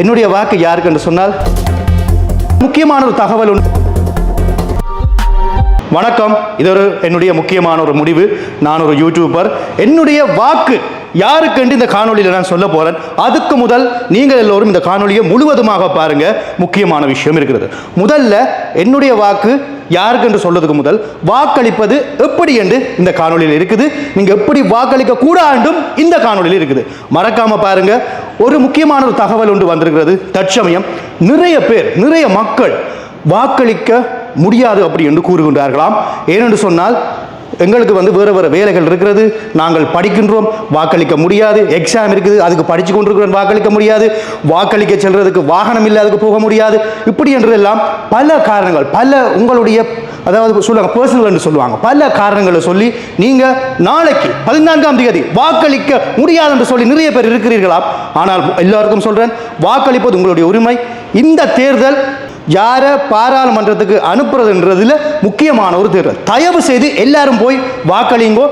என்னுடைய வாக்கு யாருக்கு என்று சொன்னால் முக்கியமான ஒரு தகவல் ஒன்று. வணக்கம். இது ஒரு என்னுடைய முக்கியமான ஒரு முடிவு. நான் ஒரு யூடியூபர் என்னுடைய வாக்கு யாருக்கென்று இந்த காணொளியில் நான் சொல்ல போகிறேன் அதுக்கு முதல் நீங்கள் எல்லோரும் இந்த காணொலியை முழுவதுமாக பாருங்கள் முக்கியமான விஷயம் இருக்கிறது. முதல்ல என்னுடைய வாக்கு யாருக்கு என்று சொல்றதுக்கு முதல் வாக்களிப்பது எப்படி என்று இந்த காணொலியில் இருக்குது. நீங்கள் எப்படி வாக்களிக்க கூடாண்டும் இந்த காணொளியில் இருக்குது. மறக்காம பாருங்க. ஒரு முக்கியமான ஒரு தகவல் ஒன்று வந்திருக்கிறது. தற்சமயம் நிறைய பேர் நிறைய மக்கள் வாக்களிக்க முடியாது அப்படி என்று கூறுகின்றார்களாம். ஏனென்று சொன்னால் எங்களுக்கு வந்து வேறு வேறு வேலைகள் இருக்கிறது. நாங்கள் படிக்கின்றோம் வாக்களிக்க முடியாது. எக்ஸாம் இருக்குது அதுக்கு படித்து கொண்டிருக்கிறோம் வாக்களிக்க முடியாது. வாக்களிக்க செல்றதுக்கு வாகனம் இல்லை அதுக்கு போக முடியாது. இப்படி என்றெல்லாம் பல காரணங்கள் பல உங்களுடைய அதாவது சொல்லுவாங்க பர்சனல் என்று சொல்லுவாங்க. பல காரணங்களை சொல்லி நீங்கள் நாளைக்கு பதினான்காம் தேதி வாக்களிக்க முடியாது என்று சொல்லி நிறைய பேர் இருக்கிறீர்களா ஆனால் எல்லாருக்கும் சொல்கிறேன் வாக்களிப்பது உங்களுடைய உரிமை. இந்த தேர்தல் யாரை பாராளுமன்றத்துக்கு அனுப்புறதுன்றதுல முக்கியமான ஒரு தேர்தல் தயவு செய்து எல்லாரும் போய் வாக்களிங்கோ.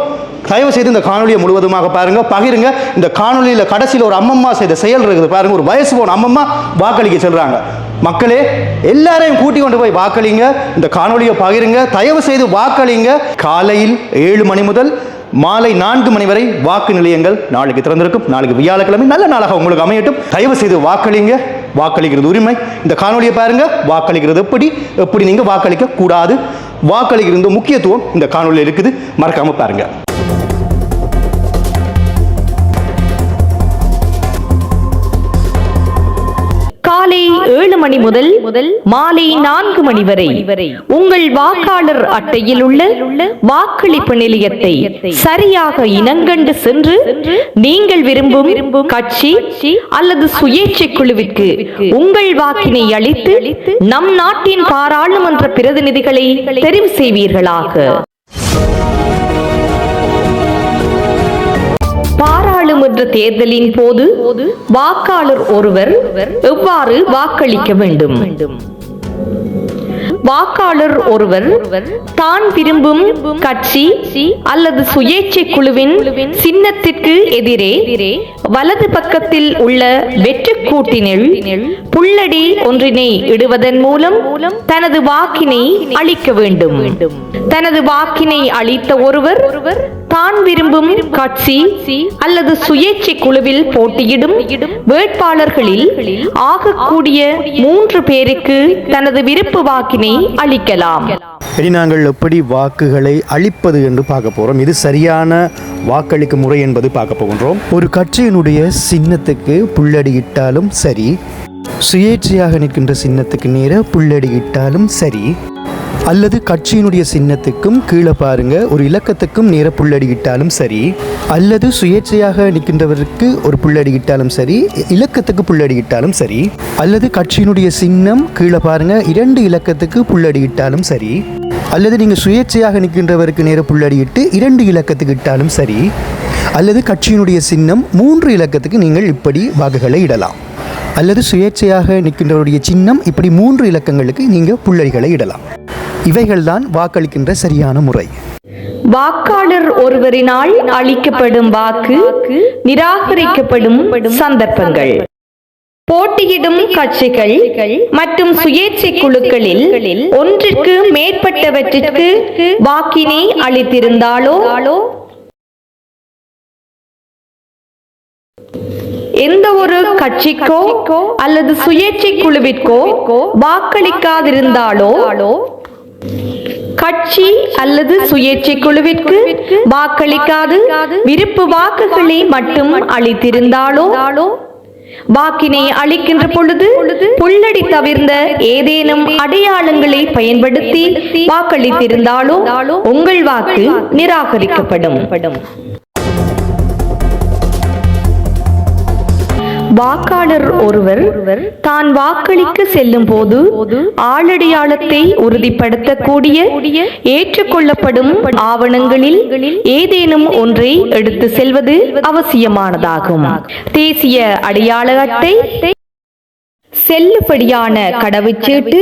தயவு செய்து இந்த காணொலியை முழுவதுமாக பாருங்க பகிருங்க. இந்த காணொலியில் கடைசியில் ஒரு அம்மம்மா செய்த செயல் இருக்குது பாருங்க ஒரு வயசு போன அம்மம்மா வாக்களிக்க செல்றாங்க. மக்களே எல்லாரையும் கூட்டி கொண்டு போய் வாக்களிங்க இந்த காணொலியை பகிருங்க தயவு செய்து வாக்களிங்க. காலையில் ஏழு மணி முதல் மாலை நான்கு மணி வரை வாக்கு நிலையங்கள் நாளைக்கு திறந்திருக்கும் நாளைக்கு வியாழக்கிழமை நல்ல நாளாக உங்களுக்கு அமையட்டும். தயவு செய்து வாக்களிங்க. வாக்களிக்கிறது உரிமை. இந்த காணொலியை பாருங்கள் வாக்களிக்கிறது எப்படி? எப்படி நீங்கள் வாக்களிக்க கூடாது வாக்களிக்கிறது முக்கியத்துவம் இந்த காணொலியில் இருக்குது. மறக்காமல் பாருங்கள் ஏழு மணி முதல் முதல் மாலை நான்கு மணி வரை உங்கள் வாக்காளர் அட்டையில் உள்ள வாக்களிப்பு நிலையத்தை சரியாக இனங்கண்டு சென்று நீங்கள் விரும்பும் கட்சி அல்லது சுயேட்சை குழுவிற்கு உங்கள் வாக்கினை அளித்து நம் நாட்டின் பாராளுமன்ற பிரதிநிதிகளை தெரிவு செய்வீர்களாக. பாராளுமன்ற தேர்தலின் போது வாக்காளர் ஒருவர் எவ்வாறு வாக்களிக்க வேண்டும்? வாக்காளர் ஒருவர் தான் விரும்பும் கட்சி அல்லது சுயேட்சை குழுவின் சின்னத்திற்கு எதிரே வலது பக்கத்தில் உள்ள வெற்றுக்கூட்டினில் புள்ளடி ஒன்றினை இடுவதன் மூலம் தனது வாக்கினை அளிக்க வேண்டும். தனது வாக்கினை அளித்த ஒருவர் தான் விரும்பும் கட்சி அல்லது சுயேட்சை குழுவில் போட்டியிடும் வேட்பாளர்களில் ஆகக்கூடிய மூன்று பேருக்கு தனது விருப்பு வாக்கினை அளிக்கலாம். இனி நாங்கள் எப்படி வாக்குகளை அளிப்பது என்று பார்க்க போகிறோம் இது சரியான வாக்களிக்கும் முறை என்பது பார்க்க போகின்றோம். ஒரு கட்சியினுடைய சின்னத்துக்கு புள்ளடியிட்டாலும் சரி சுயேட்சையாக நிற்கின்ற சின்னத்துக்கு நேர புள்ளடியிட்டாலும் சரி அல்லது கட்சியினுடைய சின்னத்துக்கும் கீழே பாருங்க ஒரு இலக்கத்துக்கும் நேர புள்ளடிக்கிட்டாலும் சரி அல்லது சுயேட்சையாக நிற்கின்றவருக்கு ஒரு புள்ளடிக்கிட்டாலும் சரி இலக்கத்துக்கு புள்ளடிக்கிட்டாலும் சரி அல்லது கட்சியினுடைய சின்னம் கீழே பாருங்க இரண்டு இலக்கத்துக்கு புள்ளடிக்கிட்டாலும் சரி அல்லது நீங்கள் சுயேட்சையாக நிற்கின்றவருக்கு நேர புள்ளடியிட்டு இரண்டு இலக்கத்துக்கு இட்டாலும் சரி அல்லது கட்சியினுடைய சின்னம் மூன்று இலக்கத்துக்கு நீங்கள் இப்படி வாக்குகளை இடலாம். அல்லது சுயேட்சையாக நிற்கின்றவருடைய சின்னம் இப்படி மூன்று இலக்கங்களுக்கு நீங்கள் புள்ளடிகளை இடலாம். இவைகள்தான் வாக்களிக்கின்ற சரியான முறை. வாக்காளர் ஒருவரினால் அளிக்கப்படும் வாக்கு நிராகரிக்கப்படும் சந்தர்ப்பங்கள். போட்டியிடும் கட்சிகள் மற்றும் சுயேட்சை குழுக்களில் ஒன்றிற்கு மேற்பட்டவற்றிற்கு வாக்கினை அளித்திருந்தாலோ? எந்த ஒரு கட்சிக்கோ அல்லது சுயேட்சை குழுவிற்கோ வாக்களிக்காதிருந்தாலோ? கட்சி அல்லது சுயேட்சை குழுவிற்கு வாக்களிக்காது விருப்பு வாக்குகளை மட்டும் அளித்திருந்தாலோ? வாக்கினை அளிக்கின்ற பொழுது புள்ளடி தவிர்ந்த ஏதேனும் அடையாளங்களை பயன்படுத்தி வாக்களித்திருந்தாலோ உங்கள் வாக்கு நிராகரிக்கப்படும். வாக்காளர் ஒருவர் தான் வாக்களிக்க செல்லும் போது ஆளடையாளத்தை உறுதிப்படுத்தக்கூடிய ஏற்றுக்கொள்ளப்படும் ஆவணங்களில் ஏதேனும் ஒன்றை எடுத்து செல்வது அவசியமானதாகும். தேசிய அடையாள அட்டை செல்லுபடியான கடவுச்சீட்டு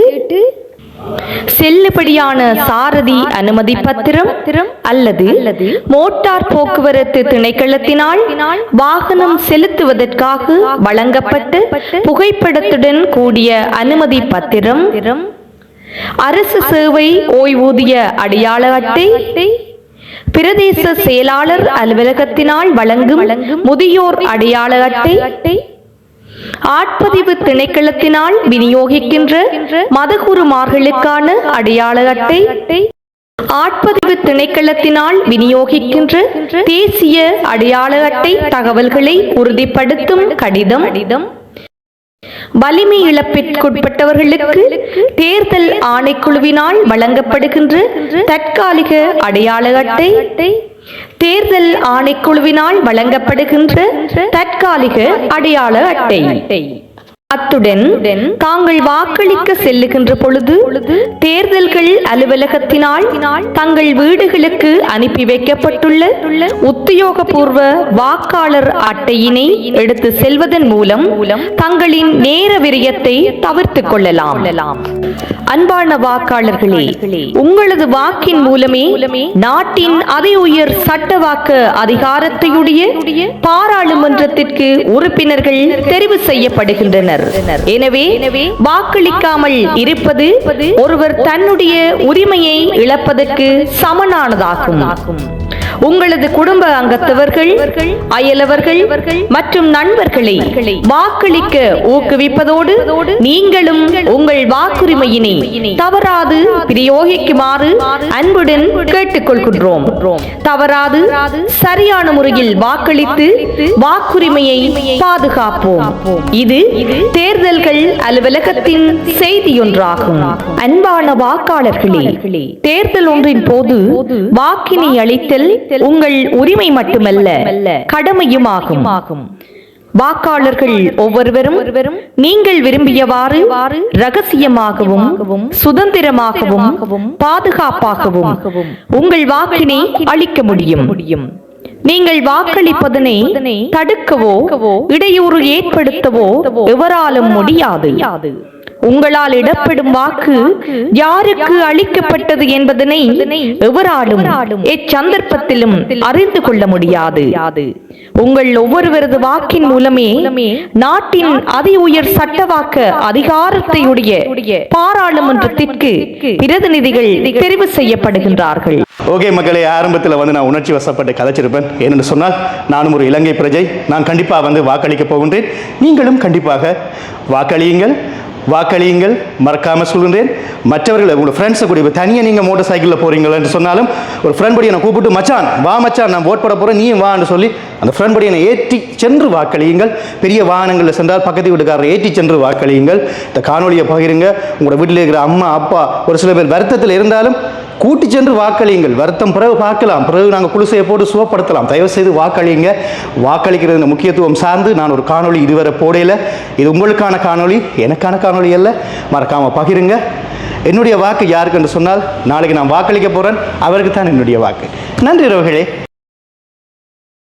செல்லுபடியான சாரதி அனுமதி பத்திரம் அல்லது மோட்டார் போக்குவரத்து திணைக்களத்தினால் வாகனம் செலுத்துவதற்காக வழங்கப்பட்ட புகைப்படத்துடன் கூடிய அனுமதி பத்திரம். அரசு சேவை ஓய்வூதிய அடையாள அட்டை பிரதேச செயலாளர் அலுவலகத்தினால் வழங்கும் முதியோர் அடையாள அட்டை. ஆட்பதிவு திணைக்களத்தினால் விநியோகிக்கின்ற மதகுருமார்களுக்கான அடையாள அட்டை ஆட்பதிவு திணைக்களத்தினால் விநியோகிக்கின்ற தேசிய அடையாள அட்டை தகவல்களை உறுதிப்படுத்தும் கடிதம். வலிமை இழப்பிற்குட்பட்டவர்களுக்கு தேர்தல் ஆணைக்குழுவினால் வழங்கப்படுகின்ற தற்காலிக அடையாள அட்டை தேர்தல் ஆணைக்குழுவினால் வழங்கப்படுகின்ற தற்காலிக அடையாள அட்டை. அத்துடன் தாங்கள் வாக்களிக்க செல்லுகின்ற பொழுது தேர்தல்கள் அலுவலகத்தினால் தங்கள் வீடுகளுக்கு அனுப்பி வைக்கப்பட்டுள்ள உத்தியோகபூர்வ வாக்காளர் அட்டையினை எடுத்து செல்வதன் மூலம் தங்களின் நேர விரயத்தை தவிர்த்துக் கொள்ளலாம். அன்பான வாக்காளர்களே உங்களது வாக்கின் மூலமே நாட்டின் அதி உயர் சட்டவாக்க அதிகாரத்தையுடைய பாராளுமன்றத்திற்கு உறுப்பினர்கள் தெரிவு செய்யப்படுகின்றனர். எனவே வாக்களிக்காமல் இருப்பது ஒருவர் தன்னுடைய உரிமையை இழப்பதற்கு சமனானதாகும். உங்களது குடும்ப அங்கத்தவர்கள் அயலவர்கள் மற்றும் நண்பர்களை வாக்களிக்க ஊக்குவிப்பதோடு நீங்களும் உங்கள் வாக்குரிமையினை தவறாது பிரயோகிக்குமாறு அன்புடன் கேட்டுக்கொள்கின்றோம். தவறாது சரியான முறையில் வாக்களித்து வாக்குரிமையை பாதுகாப்போம். இது தேர்தல்கள் அலுவலகத்தின் செய்தியொன்றாகும். அன்பான வாக்காளர்களே தேர்தல் ஒன்றின் போது வாக்கினை அளித்தல் உங்கள் உரிமை மட்டுமல்ல கடமையுமாகும். வாக்காளர்கள் ஒவ்வொருவரும் நீங்கள் விரும்பியவாறு ரகசியமாகவும் சுதந்திரமாகவும் பாதுகாப்பாகவும் உங்கள் வாக்கினை அளிக்க முடியும். நீங்கள் வாக்களிப்பதனை தடுக்கவோ இடையூறு ஏற்படுத்தவோ எவராலும் முடியாது. உங்களால் இடப்படும் வாக்கு யாருக்கு அளிக்கப்பட்டது என்பதனை எவராலும் எச்சந்தர்ப்பத்திலும் அறிந்து கொள்ள முடியாது. உங்கள் ஒவ்வொருவரது வாக்கின் மூலமே நாட்டின் அதி உயர் சட்டவாக்க அதிகாரத்தையுடைய பாராளுமன்றத்திற்கு பிரதிநிதிகள் தெரிவு செய்யப்படுகின்றார்கள். ஓகே மக்களே ஆரம்பத்தில் வந்து நான் உணர்ச்சி வசப்பட்டு கதைச்சிருப்பேன். ஏனென்று சொன்னால் நானும் ஒரு இலங்கை பிரஜை. நான் கண்டிப்பாக வந்து வாக்களிக்க போகின்றேன். நீங்களும் கண்டிப்பாக வாக்களியுங்கள். வாக்களியுங்கள். மறக்காமல் சொல்கின்றேன். மற்றவர்கள் உங்களோட ஃப்ரெண்ட்ஸை கூட இப்போ தனியாக நீங்கள் மோட்டர் சைக்கிளில் போகிறீங்களா என்று சொன்னாலும் ஒரு ஃப்ரெண்ட் படியை நான் கூப்பிட்டு மச்சான் வா மச்சான் நான் ஓட் போட போகிறேன் நீயும் வான்னு சொல்லி அந்த ஃப்ரெண்ட் படியை ஏற்றி சென்று வாக்களியுங்கள். பெரிய வாகனங்களில் சென்றால் பக்கத்து வீட்டுக்காரரை ஏற்றி சென்று வாக்களியுங்கள். இந்த காணொலியை பகிருங்க. உங்களோட வீட்டில் இருக்கிற அம்மா அப்பா ஒரு சில பேர் வருத்தத்தில் இருந்தாலும் கூட்டி சென்று வாக்களியுங்கள். வருத்தம் பிறகு பார்க்கலாம். பிறகு நாங்கள் குளிசையை போட்டு சுவப்படுத்தலாம். தயவு செய்து வாக்களியுங்க. வாக்களிக்கிறது முக்கியத்துவம் சார்ந்து நான் ஒரு காணொளி இதுவரை போடையில் இது உங்களுக்கான காணொளி. எனக்கான காணொலி காணொலிகளில் மறக்காமல் பகிருங்க. என்னுடைய வாக்கு யாருக்கு என்று சொன்னால் நாளைக்கு நான் வாக்களிக்க போகிறேன் அவருக்கு தான் என்னுடைய வாக்கு. நன்றி ரவர்களே